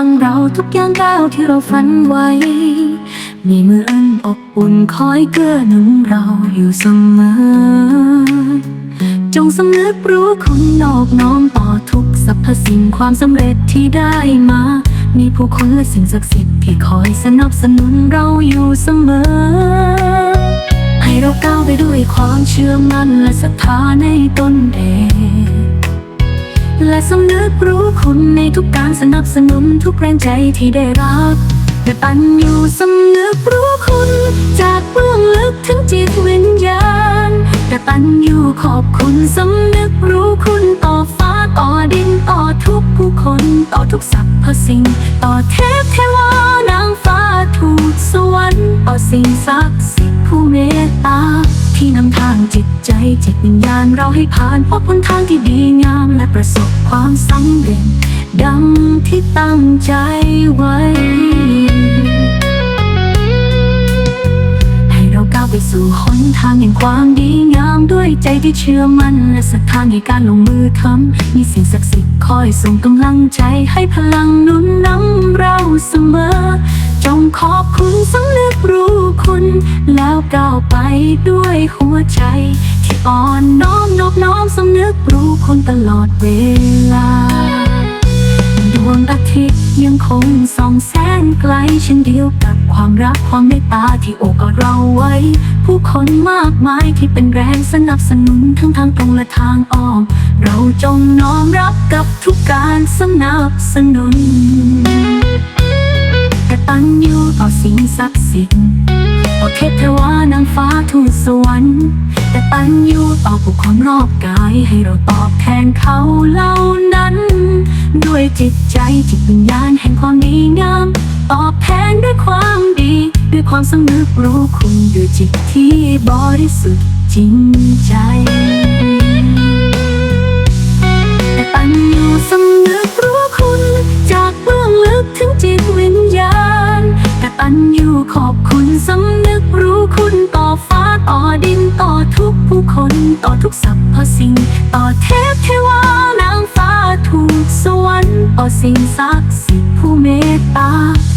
ทุกอย่างก้าวที่เราฝันไว้ มีมืออันอบอุ่นคอยเกื้อหนุนเราอยู่เสมอ จงสำนึกรู้คุณนอบน้อมต่อทุกสรรพสิ่งความสำเร็จที่ได้มา มีผู้คนและสิ่งศักดิ์สิทธิ์ที่คอยสนับสนุนเราอยู่เสมอให้เราก้าวไปด้วยความเชื่อมั่นและศรัทธาในตนเอง และสำนึกรู้คุณในทุกการสนับสนุนทุกแรงใจที่ได้รับแต่ปันอยู่สำนึกรู้คุณ จากเบื้องลึกถึงจิตวิญญาณแต่ปันอยู่ขอบคุณสำนึกรู้คุณต่อฟ้าต่อดินต่อทุกผู้คนต่อทุกสรรพสิ่ง ต่อเทพเทวานางฟ้าทูตสวรรค์ต่อสิ่งศักดิ์สิทธิ์ผู้เมตตาที่นำทางจิต ใจจิตวิญญาณเราให้ผ่านพบหนทางที่ดีงามและประสบความสำเร็จ ดังที่ตั้งใจไว้ ให้เราก้าวไปสู่หนทางแห่งความดีงามด้วยใจที่เชื่อมั่นและศรัทธาในการลงมือทำมีสิ่งศักดิ์สิทธิ์คอยส่งกำลังใจให้พลังหนุนนำเราเสมอ จงขอบคุณสำนึกรู้คุณ แล้วก้าวไปด้วยหัวใจ อ่อนน้อมนอบน้อมสำนึกรู้คุณตลอดเวลา ดวงอาทิตย์ยังคงส่องแสงไกลเช่นเดียวกับความรักความเมตตาที่โอบกอดเราไว้ ผู้คนมากมายที่เป็นแรงสนับสนุนทั้งทางตรงและทางอ้อม เราจงน้อมรับกับทุกการสนับสนุนกตัญญูต่อสิ่งศักดิ์สิทธิ์ ต่เทวานางฟ้าทูตสวรรค์ แต่ตัญญูต่อผู้คนรอบกายให้เราตอบแทนเขาเหล่านั้น ด้วยจิตใจจิตวิญญาณแห่งความดีงาม ตอบแทนด้วยความดี ด้วยความสำนึกรู้คุณด้วยจิตที่บริสุทธิ์จริงใจ ต่อทุกสรรพสิ่ง ต่อเทพเทวานางฟ้าทูตสวรรค์ต่อสิ่งศักดิ์สิทธิ์ผู้เมตตา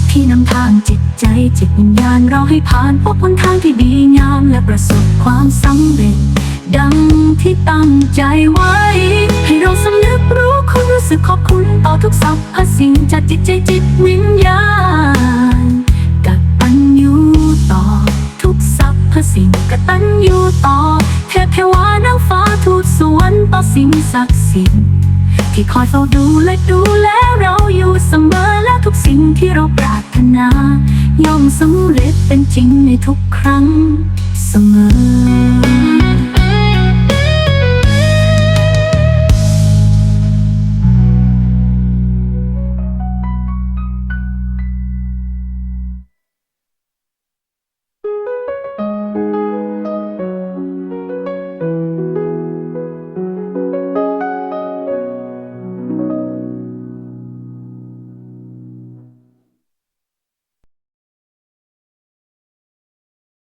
ที่นำทางจิตใจจิตวิญญาณเราให้ผ่านพบหนทางที่ดีงามและประสบความสำเร็จ ดังที่ตั้งใจไว้ ให้เราสำนึกรู้คุณรู้สึกขอบคุณต่อทุกสรรพสิ่งจากจิตใจจิตวิญ สิ่งศักดิ์สิทธิ์ที่คอยเฝ้าดูและดูแลเราอยู่เสมอและทุกสิ่งที่เราปรารถนา ย่อมสำเร็จเป็นจริงในทุกครั้งเสมอ